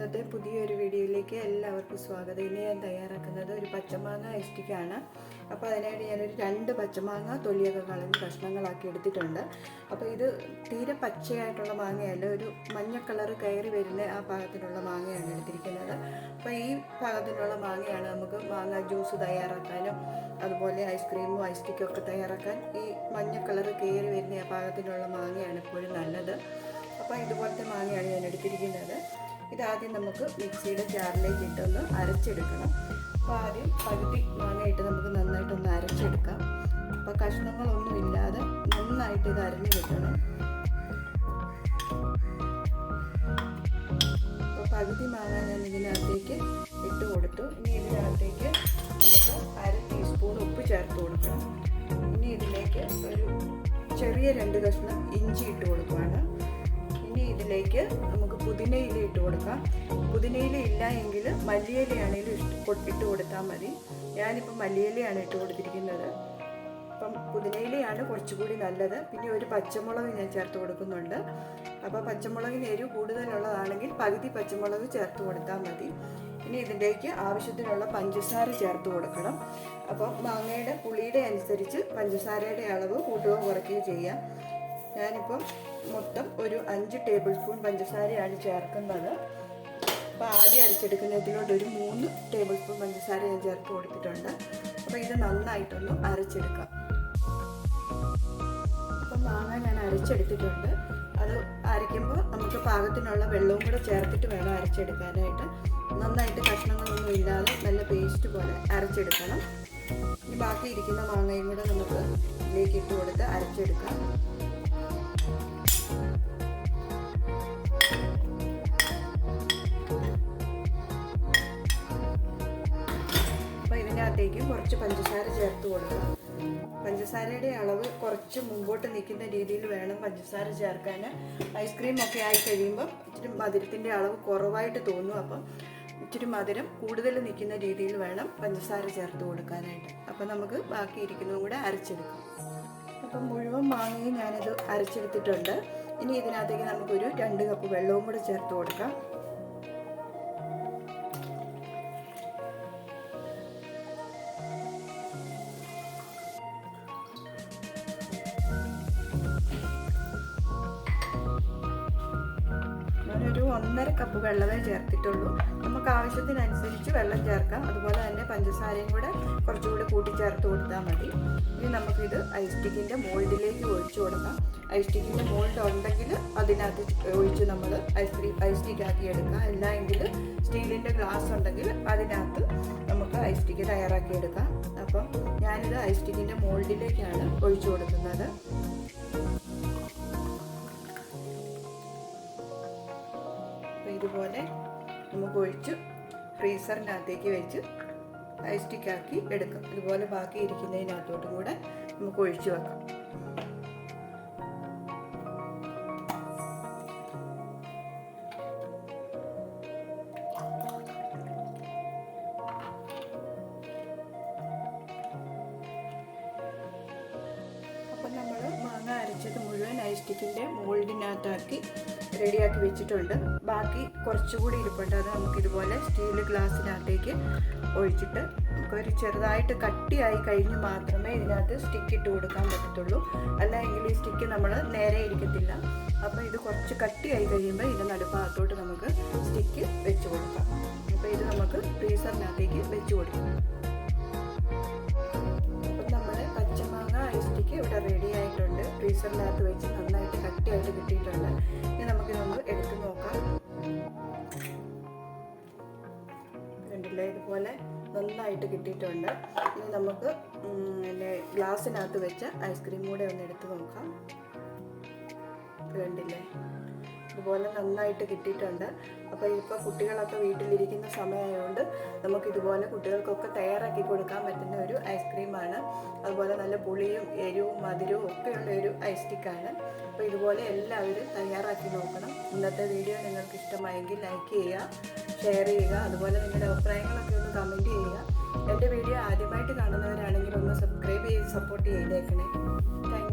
ഇന്നത്തെ പുതിയൊരു വീഡിയോയിലേക്ക് എല്ലാവർക്കും സ്വാഗതം. ഇനി ഞാൻ തയ്യാറാക്കുന്നത് ഒരു പച്ചമാങ്ങ ഇഷ്ടിക്കാണ് അപ്പോൾ അതിനായിട്ട് ഞാനൊരു രണ്ട് പച്ചമാങ്ങ തൊലിയൊക്കെ കളഞ്ഞ് കഷ്ണങ്ങളാക്കി എടുത്തിട്ടുണ്ട്. അപ്പോൾ ഇത് തീരെ പച്ചയായിട്ടുള്ള മാങ്ങയല്ല ഒരു മഞ്ഞ കളർ കയറി വരുന്ന ആ പാകത്തിലുള്ള മാങ്ങയാണ് എടുത്തിരിക്കുന്നത്. അപ്പോൾ ഈ പാകത്തിലുള്ള മാങ്ങയാണ് നമുക്ക് മാങ്ങ ജ്യൂസ് തയ്യാറാക്കാനും അതുപോലെ ഐസ്ക്രീമും ഐസ്റ്റിക്കും ഒക്കെ തയ്യാറാക്കാൻ ഈ മഞ്ഞ കളർ കയറി വരുന്ന ആ പാകത്തിലുള്ള മാങ്ങയാണ് എപ്പോഴും നല്ലത്. അപ്പോൾ ഇതുപോലത്തെ മാങ്ങയാണ് ഞാൻ എടുത്തിരിക്കുന്നത്. ഇതാദ്യം നമുക്ക് മിക്സിയുടെ ജാറിലേക്ക് ഇട്ടൊന്ന് അരച്ചെടുക്കണം. അപ്പോൾ ആദ്യം പകുതി മാങ്ങയിട്ട് നമുക്ക് നന്നായിട്ടൊന്ന് അരച്ചെടുക്കാം. അപ്പോൾ കഷ്ണങ്ങളൊന്നും ഇല്ലാതെ നന്നായിട്ട് ഇത് അരഞ്ഞു കിട്ടണം അപ്പോൾ പകുതി മാങ്ങ ഞാൻ ഇതിനകത്തേക്ക് ഇട്ട് കൊടുത്തു. ഇനി ഇതിനകത്തേക്ക് നമുക്ക് അര ടീസ്പൂൺ ഉപ്പ് ചേർത്ത് കൊടുക്കണം. ഇനി ഇതിലേക്ക് ഒരു ചെറിയ രണ്ട് കഷ്ണം ഇഞ്ചി ഇട്ട് കൊടുക്കുവാണ്. ഇനി ഇതിലേക്ക് നമുക്ക് പുതിനയില ഇട്ട് കൊടുക്കാം. പുതിനയില ഇല്ല എങ്കിൽ മല്ലിയിലയാണെങ്കിലും ഇട്ട് കൊടുത്താൽ മതി. ഞാനിപ്പോൾ മല്ലിയിലയാണ് ഇട്ട് കൊടുത്തിരിക്കുന്നത്. അപ്പം പുതിനയിലയാണ് കുറച്ചുകൂടി നല്ലത്. പിന്നെ ഒരു പച്ചമുളക് ഞാൻ ചേർത്ത് കൊടുക്കുന്നുണ്ട്. അപ്പോൾ പച്ചമുളകിന് എരിവ് കൂടുതലുള്ളതാണെങ്കിൽ പകുതി പച്ചമുളക് ചേർത്ത് കൊടുത്താൽ മതി. ഇനി ഇതിലേക്ക് ആവശ്യത്തിനുള്ള പഞ്ചസാര ചേർത്ത് കൊടുക്കണം. അപ്പം മാങ്ങയുടെ പുളിയുടെ അനുസരിച്ച് പഞ്ചസാരയുടെ അളവ് കൂട്ടുകയോ കുറയ്ക്കുകയോ ചെയ്യാം. ഞാനിപ്പം മൊത്തം ഒരു അഞ്ച് ടേബിൾ സ്പൂൺ പഞ്ചസാരയാണ് ചേർക്കുന്നത്. അപ്പോൾ ആദ്യം അരച്ചെടുക്കുന്നതിനോട് ഒരു മൂന്ന് ടേബിൾ സ്പൂൺ പഞ്ചസാര ഞാൻ ചേർത്ത് കൊടുത്തിട്ടുണ്ട്. അപ്പോൾ ഇത് നന്നായിട്ടൊന്ന് അരച്ചെടുക്കാം. അപ്പം മാങ്ങ ഞാൻ അരച്ചെടുത്തിട്ടുണ്ട്. അത് അരയ്ക്കുമ്പോൾ നമുക്ക് പാകത്തിനുള്ള വെള്ളവും കൂടെ ചേർത്തിട്ട് വേണം അരച്ചെടുക്കാനായിട്ട്. നന്നായിട്ട് കഷ്ണങ്ങളൊന്നും ഇല്ലാതെ നല്ല പേസ്റ്റ് പോലെ അരച്ചെടുക്കണം. ബാക്കി ഇരിക്കുന്ന മാങ്ങയും കൂടെ നമുക്ക് ഇതിലേക്ക് ഇട്ട് കൊടുത്ത് അരച്ചെടുക്കാം. അപ്പോൾ കുറച്ച് പഞ്ചസാര ചേർത്ത് കൊടുക്കുക പഞ്ചസാരയുടെ അളവ് കുറച്ച് മുമ്പോട്ട് നിൽക്കുന്ന രീതിയിൽ വേണം പഞ്ചസാര ചേർക്കാൻ ഐസ്ക്രീം ഒക്കെ ആയി കഴിയുമ്പോൾ ഇച്ചിരി മധുരത്തിന്റെ അളവ് കുറവായിട്ട് തോന്നും. അപ്പം ഇച്ചിരി മധുരം കൂടുതൽ നിൽക്കുന്ന രീതിയിൽ വേണം പഞ്ചസാര ചേർത്ത് കൊടുക്കാനായിട്ട്. അപ്പം നമുക്ക് ബാക്കി ഇരിക്കുന്നതും കൂടെ അരച്ചെടുക്കാം. അപ്പം മുഴുവൻ മാങ്ങയും ഞാനിത് അരച്ചെടുത്തിട്ടുണ്ട്. ഇനി ഇതിനകത്തേക്ക് നമുക്കൊരു രണ്ട് കപ്പ് വെള്ളവും കൂടെ ചേർത്ത് കൊടുക്കാം. ഒന്നര കപ്പ് വെള്ളമേ ചേർത്തിട്ടുള്ളൂ. നമുക്ക് ആവശ്യത്തിനനുസരിച്ച് വെള്ളം ചേർക്കാം. അതുപോലെ തന്നെ പഞ്ചസാരയും കൂടെ കുറച്ചുകൂടി കൂട്ടി ചേർത്ത് കൊടുത്താൽ മതി. ഇനി നമുക്കിത് ഐസ്റ്റിക്കിന്റെ മോൾഡിലേക്ക് ഒഴിച്ചു കൊടുക്കാം. ഐസ് സ്റ്റിക്കിന്റെ മോൾഡ് ഉണ്ടെങ്കിൽ അതിനകത്ത് ഒഴിച്ച് നമ്മൾ ഐസ് ഐസ്ക്രീം സ്റ്റിക്ക് ആക്കി എടുക്കാം. അല്ല എങ്കിൽ സ്റ്റീലിന്റെ ഗ്ലാസ് ഉണ്ടെങ്കിൽ അതിനകത്ത് നമുക്ക് ഐസ് സ്റ്റിക്ക് തയ്യാറാക്കി എടുക്കാം. അപ്പം ഞാനിത് ഐസ്റ്റിക്കിന്റെ മോൾഡിലേക്കാണ് ഒഴിച്ചു കൊടുക്കുന്നത്. അപ്പോൾ ഇതുപോലെ നമുക്ക് ഒഴിച്ച് ഫ്രീസറിനകത്തേക്ക് വെച്ച് ഐസ്റ്റിക്കാക്കി എടുക്കാം. ഇതുപോലെ ബാക്കി ഇരിക്കുന്നതിനകത്തോട്ടും കൂടെ നമുക്ക് ഒഴിച്ച് വെക്കാം. അപ്പം നമ്മൾ മാങ്ങ അരച്ചത് മുഴുവൻ ഐസ്റ്റിക്കിന്റെ മോൾഡിനകത്താക്കി റെഡിയാക്കി വെച്ചിട്ടുണ്ട്. ബാക്കി കുറച്ചുകൂടി ഇരിപ്പുണ്ട്. അത് നമുക്ക് ഇതുപോലെ സ്റ്റീൽ ഗ്ലാസ്സിനകത്തേക്ക് ഒഴിച്ചിട്ട് നമുക്കൊരു ചെറുതായിട്ട് കട്ടിയായി കഴിഞ്ഞ് മാത്രമേ ഇതിനകത്ത് സ്റ്റിക്ക് ഇട്ട് കൊടുക്കാൻ പറ്റത്തുള്ളൂ. അല്ലെങ്കിൽ ഈ സ്റ്റിക്ക് നമ്മൾ നേരെ ഇരിക്കത്തില്ല. അപ്പോൾ ഇത് കുറച്ച് കട്ടിയായി കഴിയുമ്പോൾ ഇതിന്റെ നടുഭാഗത്തോട്ട് നമുക്ക് സ്റ്റിക്ക് വെച്ച് കൊടുക്കാം. അപ്പോൾ ഇത് നമുക്ക് ഫ്രീസറിനകത്തേക്ക് വെച്ച് കൊടുക്കാം. അപ്പം നമ്മുടെ പച്ചമാങ്ങ ഐസ്റ്റിക്ക് ഇവിടെ റെഡി ആയിട്ടുണ്ട്. ഫ്രീസറിനകത്ത് വെച്ച് നന്നായിട്ട് കട്ടിയായിട്ട് കിട്ടിയിട്ടുണ്ട് ഇനി നമുക്കിതൊന്ന് എടുത്ത് നോക്കാം. കണ്ടില്ലേ? ഇതുപോലെ നന്നായിട്ട് കിട്ടിയിട്ടുണ്ട്. ഇനി നമുക്ക് പിന്നെ ഗ്ലാസ്സിനകത്ത് വെച്ച് ഐസ്ക്രീം കൂടെ ഒന്ന് എടുത്ത് നോക്കാം. കണ്ടില്ലേ? ഇതുപോലെ നന്നായിട്ട് കിട്ടിയിട്ടുണ്ട്. അപ്പോൾ ഇപ്പോൾ കുട്ടികളൊക്കെ വീട്ടിലിരിക്കുന്ന സമയമായതുകൊണ്ട് നമുക്ക് ഇതുപോലെ കുട്ടികൾക്കൊക്കെ തയ്യാറാക്കി കൊടുക്കാൻ പറ്റുന്ന ഒരു ഐസ്ക്രീമാണ് അതുപോലെ നല്ല പുളിയും എരിവും മധുരവും ഒക്കെയുള്ള ഒരു ഐസ് സ്റ്റിക്കാണ് അപ്പോൾ ഇതുപോലെ എല്ലാവരും തയ്യാറാക്കി നോക്കണം. ഇന്നത്തെ വീഡിയോ നിങ്ങൾക്ക് ഇഷ്ടമായെങ്കിൽ ലൈക്ക് ചെയ്യുക ഷെയർ ചെയ്യുക അതുപോലെ നിങ്ങളുടെ അഭിപ്രായങ്ങളൊക്കെ ഒന്ന് കമന്റ് ചെയ്യുക. എന്റെ വീഡിയോ ആദ്യമായിട്ട് കാണുന്നവരാണെങ്കിൽ ഒന്ന് സബ്സ്ക്രൈബ് ചെയ്ത് സപ്പോർട്ട് ചെയ്തേക്കണേ. താങ്ക്